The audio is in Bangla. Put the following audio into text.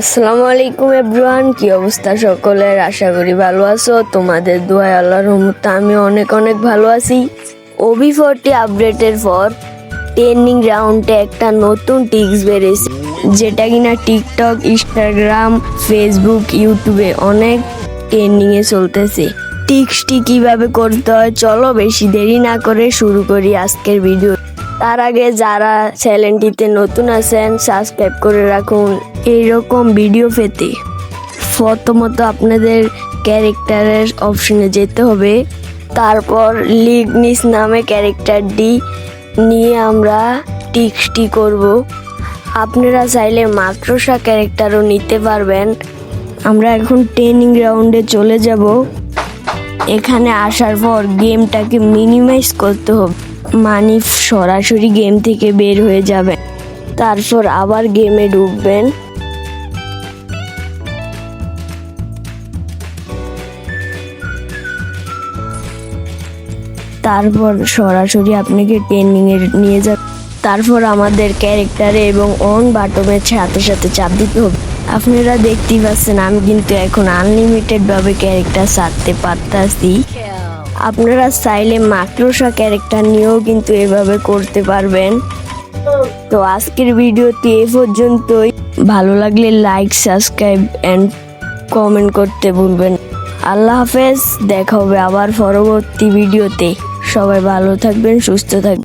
আসসালামু আলাইকুম এভরিওয়ান, কি অবস্থা সকলের? আশা করি ভালো আছো। তোমাদের দোয়ায় আল্লাহর রহমতে আমি অনেক অনেক ভালো আছি। ওবি ফোরটি আপডেটের পর ট্রেনিং রাউন্ডে একটা নতুন টিক্স বেরিয়েছে যেটা কিনা টিকটক, ইনস্টাগ্রাম, ফেসবুক, ইউটিউবে অনেক ট্রেন্ডিংয়ে চলতেছে। টিক্সটি কীভাবে করতে হয়, চলো বেশি দেরি না করে শুরু করি আজকের ভিডিও। তার আগে যারা চ্যানেলটিতে নতুন আছেন সাবস্ক্রাইব করে রাখুন। এইরকম ভিডিও পেতে প্রথমত আপনাদের ক্যারেক্টারের অপশনে যেতে হবে। তারপর লিগনিস নামে ক্যারেক্টারটি নিয়ে আমরা টিক্সটি করব। আপনারা চাইলে মাক্রোসা ক্যারেক্টারও নিতে পারবেন। আমরা এখন ট্রেনিং গ্রাউন্ডে চলে যাব। এখানে আসার পর গেমটাকে মিনিমাইজ করতে হবে। মানে সরাসরি গেম থেকে বের হয়ে যাবে। তারপর আবার গেমে ঢুকবেন। তারপর সরাসরি আপনাকে ট্রেনিং এর নিয়ে যাবে। তারপর আমাদের ক্যারেক্টারে এবং অন বাটনের সাথে সাথে চাপ দিতে হবে। আপনারা দেখতেই পাচ্ছেন, আমি কিন্তু এখন আনলিমিটেড ভাবে ক্যারেক্টার ছাড়তে পারতাছি। আপনারা চাইলে মাকড়সা ক্যারেক্টার নিয়েও কিন্তু এভাবে করতে পারবেন। তো আজকের ভিডিওটি এ পর্যন্তই। ভালো লাগলে লাইক সাবস্ক্রাইব অ্যান্ড কমেন্ট করতে ভুলবেন। আল্লাহ হাফেজ, দেখা হবে আবার পরবর্তী ভিডিওতে। সবাই ভালো থাকবেন, সুস্থ থাকবেন।